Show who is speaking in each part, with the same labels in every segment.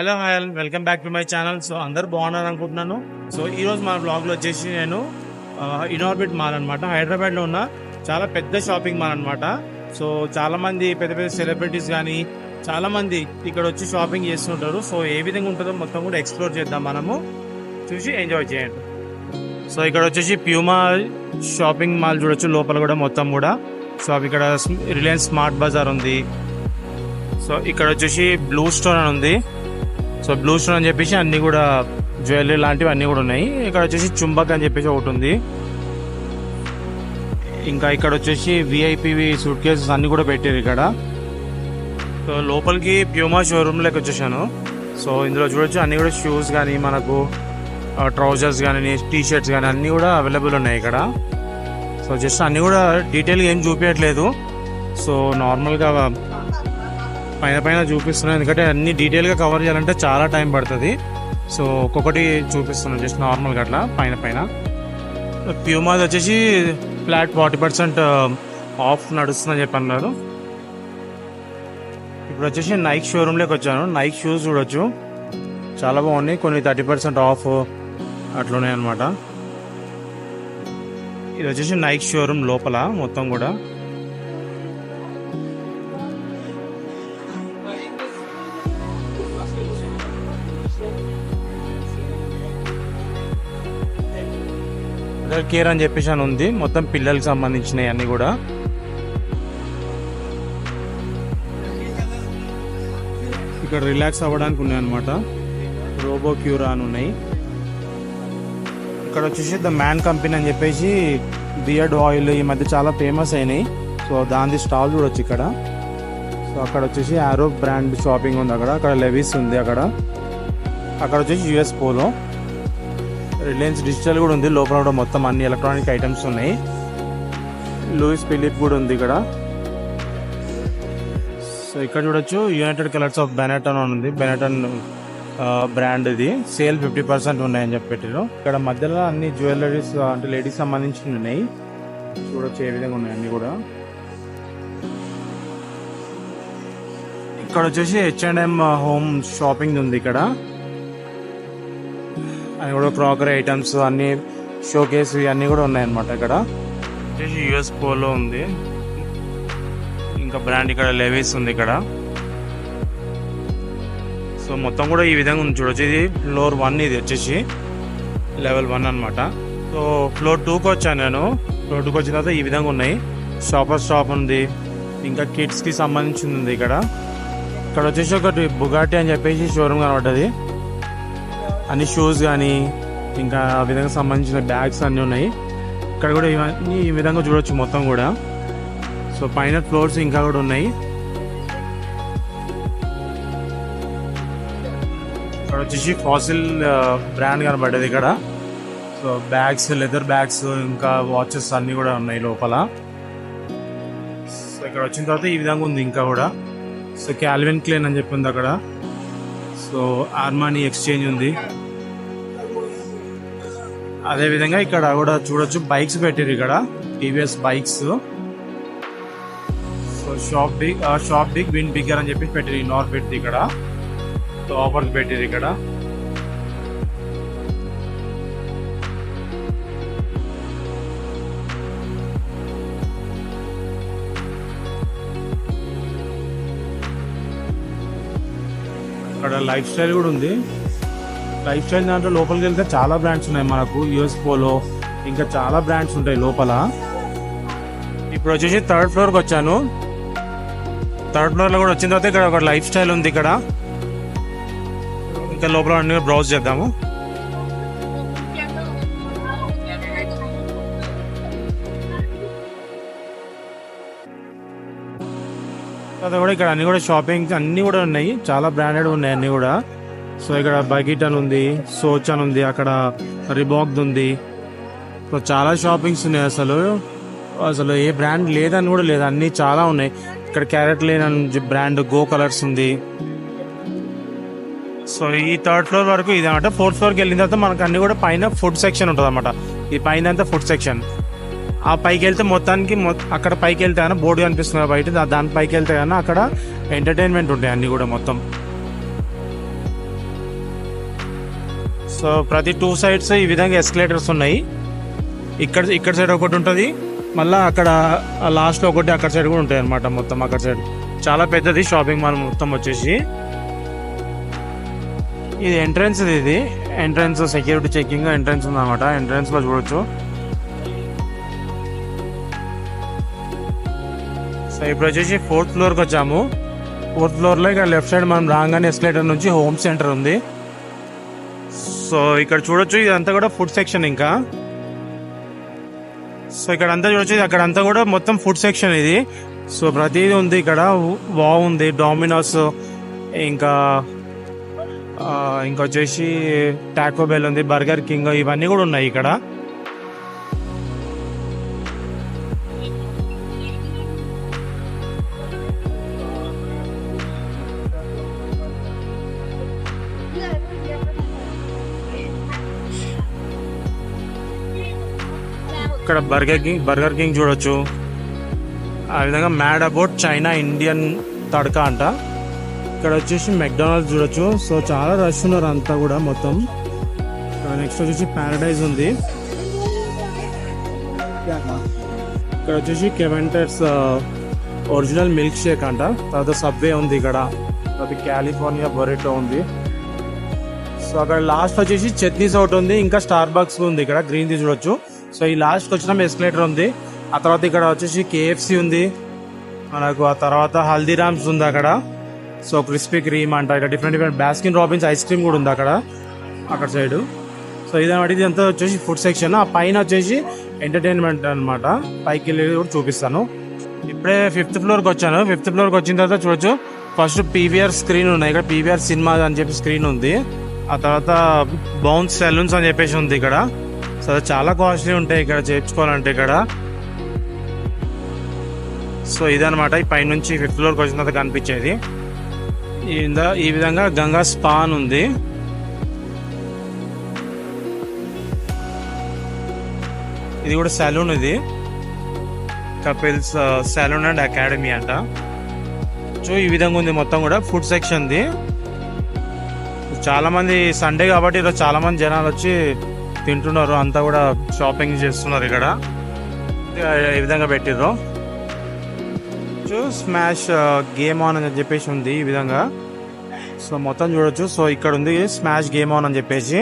Speaker 1: Hello hi welcome back to my channel so అందరు బాగున్నారు అనుకుంటున్నాను. సో ఈరోజు మన బ్లాగ్లో వచ్చేసి నేను ఇనార్బిట్ మాల్ అనమాట హైదరాబాద్లో ఉన్న చాలా పెద్ద షాపింగ్ మాల్ అనమాట సో చాలామంది పెద్ద పెద్ద సెలబ్రిటీస్ కానీ చాలామంది ఇక్కడ వచ్చి షాపింగ్ చేస్తుంటారు. సో ఏ విధంగా ఉంటుందో మొత్తం కూడా ఎక్స్ప్లోర్ చేద్దాం మనము. చూసి ఎంజాయ్ చేయండి. సో ఇక్కడ వచ్చేసి ప్యూమా షాపింగ్ మాల్ చూడొచ్చు లోపల కూడా మొత్తం కూడా. సో ఇక్కడ రిలయన్స్ స్మార్ట్ బజార్ ఉంది. సో ఇక్కడ వచ్చేసి బ్లూ స్టోన్ అని ఉంది. సో బ్లూ స్టోన్ అని చెప్పేసి అన్ని కూడా జ్యువెలరీ లాంటివి అన్నీ కూడా ఉన్నాయి. ఇక్కడ వచ్చేసి చుంబక్ అని చెప్పేసి ఒకటి ఉంది. ఇంకా ఇక్కడ వచ్చేసి విఐపివి సూట్ కేసెస్ అన్నీ కూడా పెట్టారు ఇక్కడ. సో లోపలికి ప్యూమా షోరూమ్లోకి వచ్చేసాను. సో ఇందులో చూడొచ్చు అన్ని కూడా షూస్ కానీ మనకు ట్రౌజర్స్ కానీ టీ షర్ట్స్ కానీ అన్నీ కూడా అవైలబుల్ ఉన్నాయి ఇక్కడ. సో జస్ట్ అన్నీ కూడా డీటెయిల్గా ఏం చూపించట్లేదు సో నార్మల్గా పైన పైన చూపిస్తున్నాను. ఎందుకంటే అన్ని డీటెయిల్గా కవర్ చేయాలంటే చాలా టైం పడుతుంది. సో ఒక్కొక్కటి చూపిస్తున్నాను జస్ట్ నార్మల్గా అట్లా పైన పైన. ప్యూమాది వచ్చేసి ఫ్లాట్ ఫార్టీ పర్సెంట్ ఆఫ్ నడుస్తుందని చెప్పి అన్నారు. ఇప్పుడు వచ్చేసి నైక్ షోరూమ్లోకి వచ్చాను. నైక్ షూస్ చూడొచ్చు. చాలా బాగున్నాయి. కొన్ని థర్టీ పర్సెంట్ ఆఫ్ అట్లున్నాయి అనమాట ఇది వచ్చేసి నైక్ షోరూమ్ లోపల మొత్తం కూడా. మదర్ కేర్ అని చెప్పేసి అని ఉంది. మొత్తం పిల్లలకు సంబంధించినవి అన్ని కూడా. ఇక్కడ రిలాక్స్ అవ్వడానికి ఉన్నాయి అనమాట రోబో క్యూరా అని ఉన్నాయి. ఇక్కడ వచ్చేసి ద మ్యాన్ కంపెనీ అని చెప్పేసి బియర్డ్ ఆయిల్ ఈ మధ్య చాలా ఫేమస్ అయినాయి. సో దాని స్టాల్ చూడొచ్చు ఇక్కడ. సో అక్కడ వచ్చేసి ఆరో బ్రాండ్ షాపింగ్ ఉంది అక్కడ. అక్కడ లెవిస్ ఉంది అక్కడ. అక్కడ వచ్చేసి యుఎస్ పోలో రిలయన్స్ డిజిటల్ కూడా ఉంది. లోపల కూడా మొత్తం అన్ని ఎలక్ట్రానిక్ ఐటమ్స్ ఉన్నాయి. లూయిస్ ఫిలిప్ కూడా ఉంది ఇక్కడ. సో ఇక్కడ చూడొచ్చు. యునైటెడ్ కలర్స్ ఆఫ్ బెనటన్ అని ఉంది. బెనటన్ బ్రాండ్ ఇది. సేల్ ఫిఫ్టీ పర్సెంట్ ఉన్నాయని చెప్పి పెట్టారు ఇక్కడ మధ్యలో అన్ని జ్యువెలరీస్ అంటే లేడీస్ సంబంధించి ఉన్నాయి. చూడొచ్చు ఏ విధంగా ఉన్నాయి అన్ని కూడా. ఇక్కడ వచ్చేసి H and M home shopping ఉంది ఇక్కడ. అవి కూడా క్రాకరీ ఐటమ్స్ అన్ని షోకేస్ ఇవన్నీ కూడా ఉన్నాయన్నమాట ఇక్కడ. వచ్చేసి యుఎస్ పోలో ఉంది. ఇంకా బ్రాండ్ ఇక్కడ లెవీస్ ఉంది ఇక్కడ. సో మొత్తం కూడా ఈ విధంగా ఉంది చూడొచ్చు ఇది ఫ్లోర్ వన్ ఇది వచ్చేసి లెవెల్ వన్ అనమాట సో ఫ్లోర్ టూకి వచ్చాను నేను. ఫ్లోర్ టూకి వచ్చిన తర్వాత ఈ విధంగా ఉన్నాయి. షాపర్ షాప్ ఉంది. ఇంకా కిడ్స్కి సంబంధించింది ఉంది ఇక్కడ. ఇక్కడ వచ్చేసి ఒకటి బుగాటి అని చెప్పేసి షోరూమ్ కనబడ్డది. అన్ని షూస్ కానీ ఇంకా ఆ విధంగా సంబంధించిన బ్యాగ్స్ అన్నీ ఉన్నాయి. ఇక్కడ కూడా ఇవన్నీ ఈ విధంగా చూడొచ్చు మొత్తం కూడా. సో పైన ఫ్లోర్స్ ఇంకా కూడా ఉన్నాయి. ఇక్కడ వచ్చేసి ఫాసిల్ బ్రాండ్ కనబడ్డది ఇక్కడ. సో బ్యాగ్స్ లెదర్ బ్యాగ్స్ ఇంకా వాచెస్ అన్నీ కూడా ఉన్నాయి లోపల. సో ఇక్కడ వచ్చిన తర్వాత ఈ విధంగా ఉంది ఇంకా కూడా. సో క్యాల్విన్ క్లేన్ అని చెప్పింది అక్కడ. సో ఆర్మానీ ఎక్స్చేంజ్ ఉంది. అదే విధంగా ఇక్కడ కూడా చూడొచ్చు బైక్స్ పెట్టారు ఇక్కడ TVS bikes so shop big shop big win bigger అని చెప్పి పెట్టారు ఈ నార్బెట్ ఇక్కడ. సో ఆఫర్స్ పెట్టారు ఇక్కడ. ఇక్కడ లైఫ్ స్టైల్ కూడా ఉంది. లైఫ్ స్టైల్ దాంట్లో లోపలికి వెళ్తే చాలా బ్రాండ్స్ ఉన్నాయి మనకు. యుఎస్ పోలో ఇంకా చాలా బ్రాండ్స్ ఉంటాయి లోపల. ఇప్పుడు వచ్చేసి థర్డ్ ఫ్లోర్కి వచ్చాను. థర్డ్ ఫ్లోర్లో కూడా వచ్చిన తర్వాత ఇక్కడ ఒక లైఫ్ స్టైల్ ఉంది ఇక్కడ. ఇంకా లోపల అన్ని బ్రౌజ్ చేద్దాము. తర్వాత కూడా ఇక్కడ అన్ని కూడా షాపింగ్ అన్ని కూడా ఉన్నాయి. చాలా బ్రాండెడ్ ఉన్నాయి అన్ని కూడా. సో ఇక్కడ బకెట్ అని ఉంది సోచ్ అని ఉంది అక్కడ రిబాక్ ఉంది. సో చాలా షాపింగ్స్ ఉన్నాయి అసలు. అసలు ఏ బ్రాండ్ లేదని కూడా లేదు. అన్ని చాలా ఉన్నాయి. ఇక్కడ క్యారెట్ లేన్ అని బ్రాండ్ గో కలర్స్ ఉంది. సో ఈ థర్డ్ ఫ్లోర్ వరకు ఇది అనమాట ఫోర్త్ ఫ్లోర్కి వెళ్ళిన తర్వాత మనకు అన్ని కూడా పైన ఫుడ్ సెక్షన్ ఉంటుంది అనమాట ఈ పైన అంతా ఫుడ్ సెక్షన్ ఆ పైకి వెళ్తే మొత్తానికి అక్కడ పైకి వెళ్తే కానీ బోర్డు కనిపిస్తుంది బయట. దా- దాని పైకి వెళ్తే కానీ అక్కడ ఎంటర్టైన్మెంట్ ఉంటాయి అన్ని కూడా మొత్తం. సో ప్రతి టూ సైడ్స్ ఈ విధంగా ఎస్కలేటర్స్ ఉన్నాయి. ఇక్కడ ఇక్కడ సైడ్ ఒకటి ఉంటుంది. మళ్ళీ అక్కడ లాస్ట్లో ఒకటి అక్కడ సైడ్ కూడా ఉంటాయి అనమాట మొత్తం అక్కడ సైడ్ చాలా పెద్దది షాపింగ్ మాల్ మొత్తం వచ్చేసి. ఇది ఎంట్రన్స్ ఇది. ఎంట్రన్స్ సెక్యూరిటీ చెకింగ్ ఎంట్రన్స్ ఉందన్నమాట. అనమాట లో చూడొచ్చు. సో ఇప్పుడు వచ్చేసి ఫోర్త్ ఫ్లోర్కి వచ్చాము. ఫోర్త్ ఫ్లోర్లో ఇక్కడ లెఫ్ట్ సైడ్ మనం రాగానే ఎస్కలేటర్ నుంచి హోమ్ సెంటర్ ఉంది. సో ఇక్కడ చూడొచ్చు ఇదంతా కూడా ఫుడ్ సెక్షన్ ఇంకా. సో ఇక్కడ అంతా చూడొచ్చు అక్కడ అంతా కూడా మొత్తం ఫుడ్ సెక్షన్ ఇది. సో ప్రతిదీ ఉంది ఇక్కడ. బాగుంది డామినోస్ ఇంకా ఇంకా వచ్చేసి టాకో బెల్ ఉంది బర్గర్ కింగ్ ఇవన్నీ కూడా ఉన్నాయి ఇక్కడ. ఇక్కడ బర్గర్ కింగ్ బర్గర్ కింగ్ చూడొచ్చు. ఆ విధంగా Mad About China Indian tadka అంట. ఇక్కడ వచ్చేసి మెక్డానల్డ్స్ చూడొచ్చు. సో చాలా రష్ ఉన్నారు అంతా కూడా మొత్తం. నెక్స్ట్ వచ్చేసి ప్యారడైజ్ ఉంది. ఇక్కడ వచ్చేసి కెవెంటర్స్ ఒరిజినల్ మిల్క్ షేక్ అంట. తర్వాత సబ్వే ఉంది ఇక్కడ. తర్వాత కాలిఫోర్నియా బొరెటో ఉంది. సో అక్కడ లాస్ట్ వచ్చేసి చట్నీస్ ఒకటి ఉంది. ఇంకా స్టార్ బాక్స్ ఉంది ఇక్కడ. గ్రీన్ ది చూడొచ్చు. సో ఈ లాస్ట్కి వచ్చిన ఎస్కలేటర్ ఉంది. ఆ తర్వాత ఇక్కడ వచ్చేసి కేఎఫ్సి ఉంది. మనకు ఆ తర్వాత హల్దీరామ్స్ ఉంది అక్కడ. సో క్రిస్పీ క్రీమ్ అంట ఇక్కడ different different Baskin Robbins ice cream కూడా ఉంది అక్కడ అక్కడ సైడ్ సో ఇదన్నమాట ఇది అంతా వచ్చేసి ఫుడ్ సెక్షన్ ఆ పైన వచ్చేసి ఎంటర్టైన్మెంట్ అన్నమాట. పైకి వెళ్ళి కూడా చూపిస్తాను. ఇప్పుడే ఫిఫ్త్ ఫ్లోర్కి వచ్చాను. ఫిఫ్త్ ఫ్లోర్కి వచ్చిన తర్వాత చూడొచ్చు. ఫస్ట్ పీవీఆర్ స్క్రీన్ ఉన్నాయి. ఇక్కడ పీవీఆర్ సినిమా అని చెప్పి స్క్రీన్ ఉంది. ఆ తర్వాత బౌన్స్ సెలూన్స్ అని చెప్పేసి ఉంది ఇక్కడ. సో చాలా కాస్ట్లీ ఉంటాయి ఇక్కడ చేర్చుకోవాలంటే ఇక్కడ. సో ఇదనమాట ఈ పైనుంచి ఫిఫ్త్ ఫ్లోర్కి వచ్చిన తర్వాత కనిపించేది. ఈ విధంగా- గంగా స్పాన్ ఉంది. ఇది కూడా సెలూన్ ఇది. కపిల్స్ సెలూన్ అండ్ అకాడమీ అంట. సో ఈ విధంగా ఉంది మొత్తం కూడా. ఫుడ్ సెక్షన్ది చాలా మంది సండే కాబట్టి ఈరోజు చాలా మంది జనాలు వచ్చి తింటున్నారు అంతా కూడా షాపింగ్ చేస్తున్నారు ఇక్కడ. ఈ విధంగా పెట్టిర్రు. సో స్మాష్ గేమ్ ఆన్ అని చెప్పేసి ఉంది ఈ విధంగా. సో మొత్తం చూడొచ్చు. సో ఇక్కడ ఉంది స్మాష్ గేమ్ ఆన్ అని చెప్పేసి.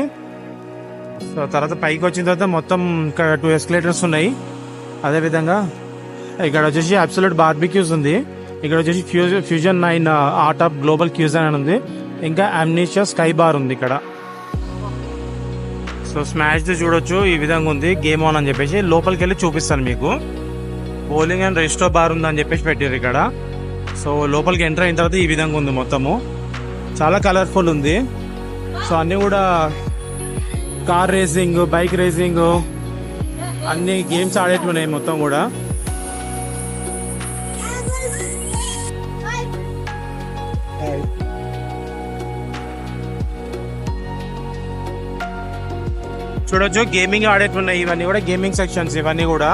Speaker 1: సో తర్వాత పైకి వచ్చిన తర్వాత మొత్తం ఇక్కడ టూ ఎస్కలేటర్స్ ఉన్నాయి. అదే విధంగా ఇక్కడ వచ్చేసి అబ్సల్యూట్ బార్బిక్యూస్ ఉంది. ఇక్కడ వచ్చేసి fusion fusion nine art of global cuisine అని ఉంది. ఇంకా అమ్నీషియా స్కై బార్ ఉంది ఇక్కడ. సో స్మాష్ చూడొచ్చు ఈ విధంగా ఉంది. గేమ్ ఆన్ అని చెప్పేసి లోపలికి వెళ్ళి చూపిస్తాను మీకు. బౌలింగ్ అండ్ రెస్టో బార్ ఉందని చెప్పేసి పెట్టారు ఇక్కడ. సో లోపలికి ఎంటర్ అయిన తర్వాత ఈ విధంగా ఉంది మొత్తము. చాలా కలర్ఫుల్ ఉంది. సో అన్నీ కూడా కార్ రేసింగ్ బైక్ రేసింగ్ అన్ని గేమ్స్ ఆడేటివి ఉన్నాయి మొత్తం కూడా. చూడొచ్చు గేమింగ్ ఆడేటివి ఉన్నాయి ఇవన్నీ కూడా గేమింగ్ సెక్షన్స్ ఇవన్నీ కూడా.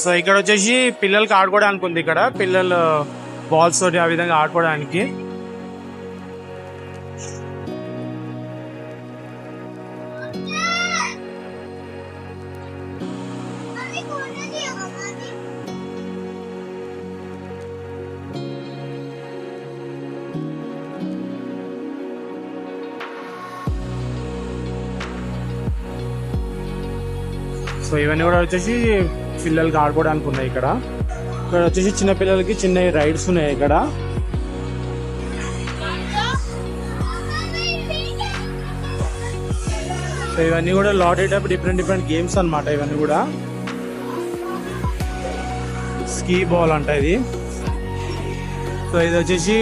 Speaker 1: సో ఇక్కడ వచ్చేసి పిల్లలకి ఆడుకోవడానికి ఉంది ఇక్కడ. పిల్లలు బాల్స్ తోటి ఆ విధంగా ఆడుకోవడానికి. సో ఇవన్నీ కూడా వచ్చేసి పిల్లలకి ఆడుకోవడానికి ఉన్నాయి ఇక్కడ. ఇక్కడ వచ్చేసి చిన్న పిల్లలకి చిన్న రైడ్స్ ఉన్నాయి ఇక్కడ. సో ఇవన్నీ కూడా లాటెడ్ అప్ డిఫరెంట్ డిఫరెంట్ గేమ్స్ అనమాట ఇవన్నీ కూడా. స్కీ బాల్ అంట ఇది. సో ఇది వచ్చేసి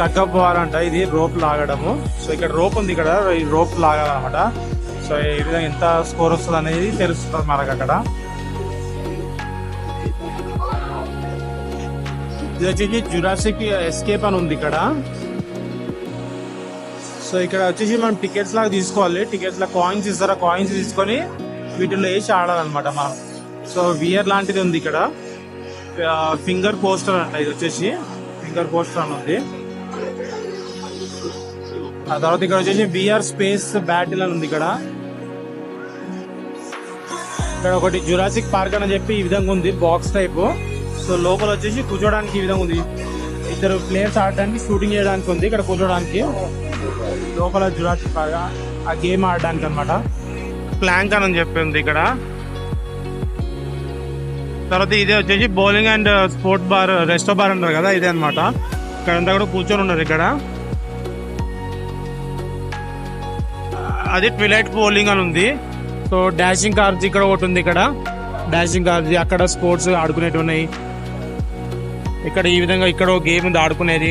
Speaker 1: టక్అప్ బాల్ అంట ఇది రోప్ లాగడము. సో ఇక్కడ రోప్ ఉంది ఇక్కడ. ఈ రోప్ లాగాలన్నమాట. సో ఈ విధంగా ఎంత స్కోర్ వస్తుంది అనేది తెలుస్తుంది మనకు అక్కడ. ఇది వచ్చేసి జురాసిక్ ఎస్కేప్ అని ఉంది ఇక్కడ. సో ఇక్కడ వచ్చేసి మనం టికెట్స్ లాగా తీసుకోవాలి. టికెట్స్ లా కాయిన్స్ ఇస్తారా? కాయిన్స్ తీసుకొని వీటిలో వేసి ఆడాలన్నమాట మనం సో వియర్ లాంటిది ఉంది ఇక్కడ. ఫింగర్ పోస్టర్ అంట ఇది వచ్చేసి. ఫింగర్ పోస్టర్ అని ఉంది. ఆ తర్వాత ఇక్కడ వచ్చేసి బిఆర్ స్పేస్ బ్యాటిల్ అని ఉంది ఇక్కడ. ఇక్కడ ఒకటి జురాసిక్ పార్క్ అని చెప్పి ఈ విధంగా ఉంది బాక్స్ టైప్. సో లోపల వచ్చేసి కూర్చోడానికి ఈ విధంగా ఉంది. ఇద్దరు ప్లేయర్స్ ఆడడానికి షూటింగ్ చేయడానికి ఉంది ఇక్కడ కూర్చోడానికి. లోపల జురాసిక్ పార్క్ ఆ గేమ్ ఆడడానికి అనమాట ప్లాంక్ అని చెప్పి ఉంది ఇక్కడ. తర్వాత ఇదే వచ్చేసి bowling and sport bar resto bar అంటారు కదా ఇదే అనమాట ఇక్కడ అంతా కూడా కూర్చొని ఉన్నారు ఇక్కడ. అది ట్విలైట్ బౌలింగ్ అని ఉంది. సో డాషింగ్ కార్స్ ఇక్కడ ఒకటి ఉంది ఇక్కడ. డాషింగ్ కార్స్ అక్కడ స్పోర్ట్స్ ఆడుకునేవి ఉన్నాయి. ఇక్కడ ఈ విధంగా ఇక్కడ ఒక గేమ్ ఉంది ఆడుకునేది.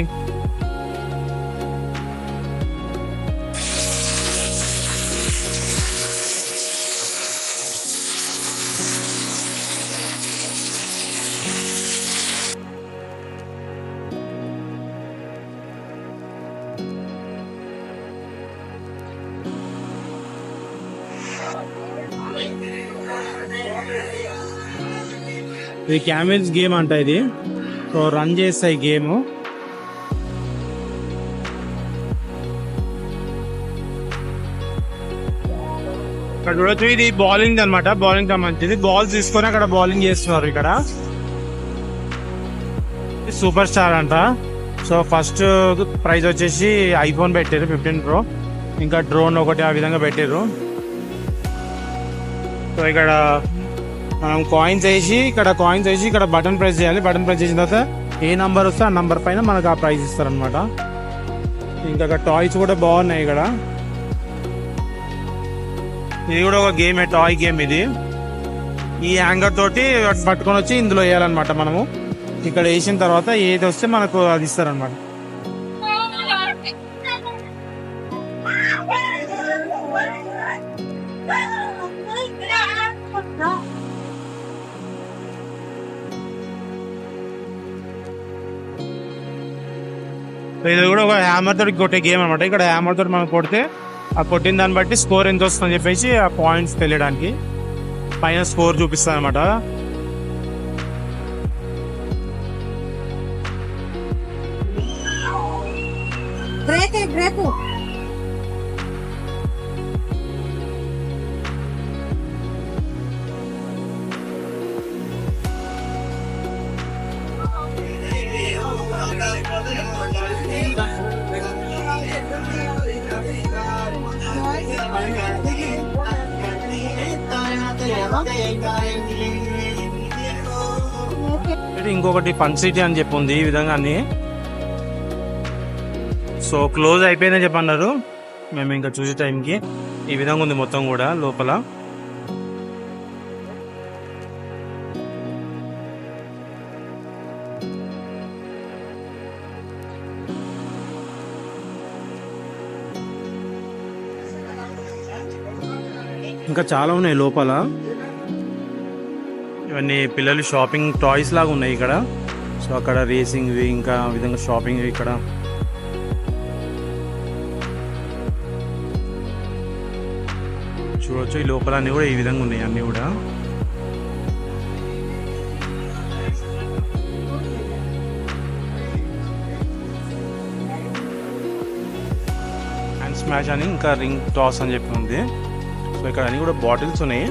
Speaker 1: ఇది క్యామెల్స్ గేమ్ అంట ఇది. సో రన్ చేస్తాయి గేమ్. ఇక్కడ చూడొచ్చు ఇది బౌలింగ్ అన్నమాట. బౌలింగ్ సంబంధించింది. బాల్స్ తీసుకొని అక్కడ బౌలింగ్ చేస్తున్నారు ఇక్కడ. ఇది సూపర్ స్టార్ అంట. సో ఫస్ట్ ప్రైజ్ వచ్చేసి ఐఫోన్ పెట్టారు ఫిఫ్టీన్ ప్రో ఇంకా డ్రోన్ ఒకటి ఆ విధంగా పెట్టారు సో ఇక్కడ మనం కాయిన్స్ వేసి ఇక్కడ కాయిన్స్ వేసి ఇక్కడ బటన్ ప్రెస్ చేయాలి. బటన్ ప్రెస్ చేసిన తర్వాత ఏ నంబర్ వస్తే ఆ నంబర్ పైన మనకు ఆ ప్రైజ్ ఇస్తారనమాట ఇంకా టాయ్స్ కూడా బాగున్నాయి ఇక్కడ. ఇది కూడా ఒక గేమ్ టాయ్ గేమ్ ఇది. ఈ హ్యాంగర్ తోటి పట్టుకొని వచ్చి ఇందులో వేయాలన్నమాట మనము. ఇక్కడ వేసిన తర్వాత ఏది వస్తే మనకు అది ఇస్తారనమాట హ్యామర్ తోటి కొట్టే గేమ్ అనమాట ఇక్కడ హ్యామర్ తోటి మనం కొడితే ఆ కొట్టిన దాన్ని బట్టి స్కోర్ ఎంత వస్తుందని చెప్పేసి ఆ పాయింట్స్ తెలియడానికి పైన స్కోర్ చూపిస్తుంది అనమాట
Speaker 2: బ్రేక్ బ్రేక్.
Speaker 1: ఇంకొకటి ఫన్ సిటీ అని చెప్పి ఉంది ఈ విధంగా అన్ని. సో క్లోజ్ అయిపోయిందని చెప్పన్నారు. మేము ఇంకా చూసే టైంకి ఈ విధంగా ఉంది మొత్తం కూడా లోపల. ఇంకా చాలా ఉన్నాయి లోపల. ఇవన్నీ పిల్లలు షాపింగ్ టాయ్స్ లాగా ఉన్నాయి ఇక్కడ. సో అక్కడ రేసింగ్వి ఇంకా విధంగా షాపింగ్ ఇక్కడ. చూడొచ్చు ఈ లోపల అన్ని కూడా ఈ విధంగా ఉన్నాయి అన్ని కూడా. అండ్ స్మాష్ అని ఇంకా రింగ్ టాస్ అని చెప్పి ఉంది. సో ఇక్కడ అన్ని కూడా బాటిల్స్ ఉన్నాయి.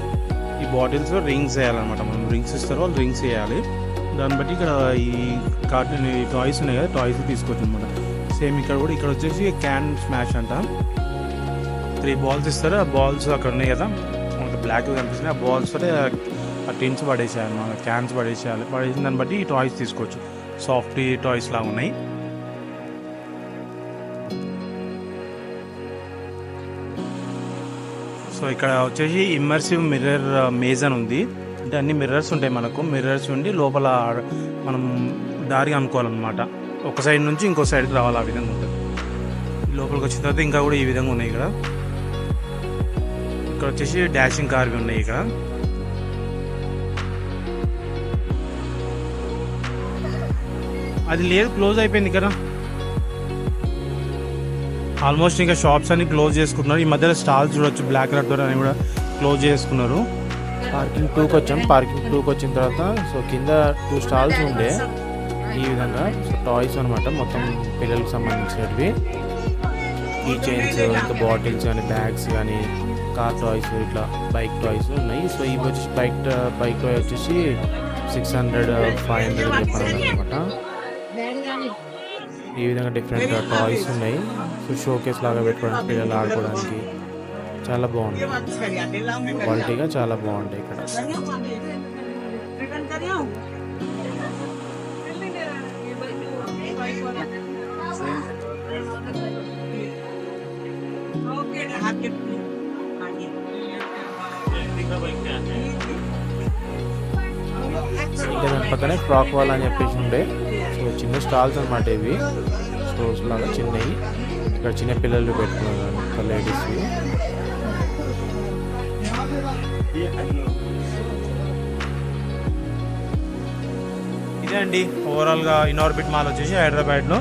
Speaker 1: ఈ బాటిల్స్లో రింగ్స్ వేయాలన్నమాట. మనం రింగ్స్ ఇస్తారు వాళ్ళు రింగ్స్ వేయాలి. దాన్ని బట్టి ఇక్కడ ఈ కార్టూన్ ఈ టాయ్స్ ఉన్నాయి కదా టాయ్స్ తీసుకోవచ్చు అనమాట సేమ్ ఇక్కడ కూడా ఇక్కడ వచ్చేసి క్యాన్ స్మాష్ అంట. త్రీ బాల్స్ ఇస్తారు. ఆ బాల్స్ అక్కడ ఉన్నాయి కదా. మనకు బ్లాక్ కనిపిస్తున్నాయి. ఆ బాల్స్ తోటే ఆ టిన్స్ పడేసేయాలి. మన క్యాన్స్ పడేసేయాలి. పడేసిన దాన్ని బట్టి ఈ టాయ్స్ తీసుకోవచ్చు. సాఫ్ట్ టాయ్స్ లాగా ఉన్నాయి. సో ఇక్కడ వచ్చేసి ఇమ్మర్సివ్ మిర్రర్ మేజ్ అని ఉంది. అంటే అన్ని మిర్రర్స్ ఉంటాయి మనకు. మిర్రర్స్ ఉండి లోపల మనం దారి అనుకోవాలన్నమాట. ఒక సైడ్ నుంచి ఇంకో సైడ్కి రావాలి ఆ విధంగా ఉంటుంది. లోపలికి వచ్చిన తర్వాత ఇంకా కూడా ఈ విధంగా ఉన్నాయి ఇక్కడ. ఇక్కడ వచ్చేసి డాషింగ్ కార్వి ఉన్నాయి ఇక్కడ. అది లేదు క్లోజ్ అయిపోయింది ఇక్కడ ఆల్మోస్ట్ ఇంకా షాప్స్ అన్ని క్లోజ్ చేసుకున్నారు ఈ మధ్యలో స్టాల్స్ చూడొచ్చు బ్లాక్ కలర్ అని కూడా క్లోజ్ చేసుకున్నారు. పార్కింగ్ టూకి వచ్చాం. పార్కింగ్ టూకి వచ్చిన తర్వాత సో కింద టూ స్టాల్స్ ఉండే. ఈ విధంగా సో టాయ్స్ అనమాట మొత్తం పిల్లలకు సంబంధించినవి ఈ చైన్స్ ఇంకా బాటిల్స్ కానీ బ్యాగ్స్ కానీ కార్ టాయ్స్ ఇట్లా బైక్ టాయ్స్ ఉన్నాయి. సో ఇవి వచ్చేసి బైక్ బైక్ టాయ్ వచ్చేసి సిక్స్ హండ్రెడ్ ఫైవ్ హండ్రెడ్ చెప్పారు అనమాట ఈ విధంగా డిఫరెంట్ టాయ్స్ ఉన్నాయి సో షో కేస్ లాగా పెట్టుకోవడానికి పిల్లలు ఆడుకోవడానికి చాలా బాగుంది క్వాలిటీగా చాలా బాగుంటాయి ఇక్కడ ఇంకా దాని పక్కనే ఫ్రాక్ వాల్ అని చెప్పేసి ఉండే సో చిన్న స్టాల్స్ అనమాట ఇవి. స్టోర్స్ లాగా చిన్నవి ఇక్కడ చిన్న పిల్లలు పెట్టుకున్నారు లేడీస్ ఇదే అండి ఓవరాల్గా ఇన్ఆర్బిట్ మాల్ వచ్చేసి హైదరాబాద్లో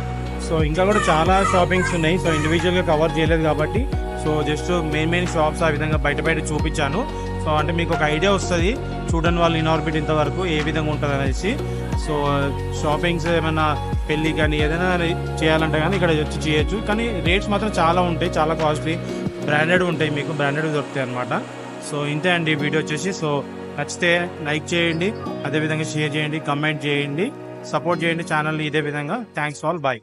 Speaker 1: సో ఇంకా కూడా చాలా షాపింగ్స్ ఉన్నాయి. సో ఇండివిజువల్గా కవర్ చేయలేదు కాబట్టి so just main main shops ఆ విధంగా బయట బయట చూపించాను. సో అంటే మీకు ఒక ఐడియా వస్తుంది చూడండి వాళ్ళు ఇన్ఆర్బిట్ ఇంతవరకు ఏ విధంగా ఉంటుంది అనేసి సో షాపింగ్స్ ఏమైనా పెళ్ళి కానీ ఏదైనా చేయాలంటే కానీ ఇక్కడ వచ్చి చేయొచ్చు. కానీ రేట్స్ మాత్రం చాలా ఉంటాయి చాలా కాస్ట్లీ బ్రాండెడ్ ఉంటాయి మీకు బ్రాండెడ్ దొరుకుతాయి అనమాట సో ఇంతే అండి వీడియో వచ్చేసి. సో నచ్చితే లైక్ చేయండి అదేవిధంగా షేర్ చేయండి కమెంట్ చేయండి సపోర్ట్ చేయండి ఛానల్ని ఇదే విధంగా. Thanks all bye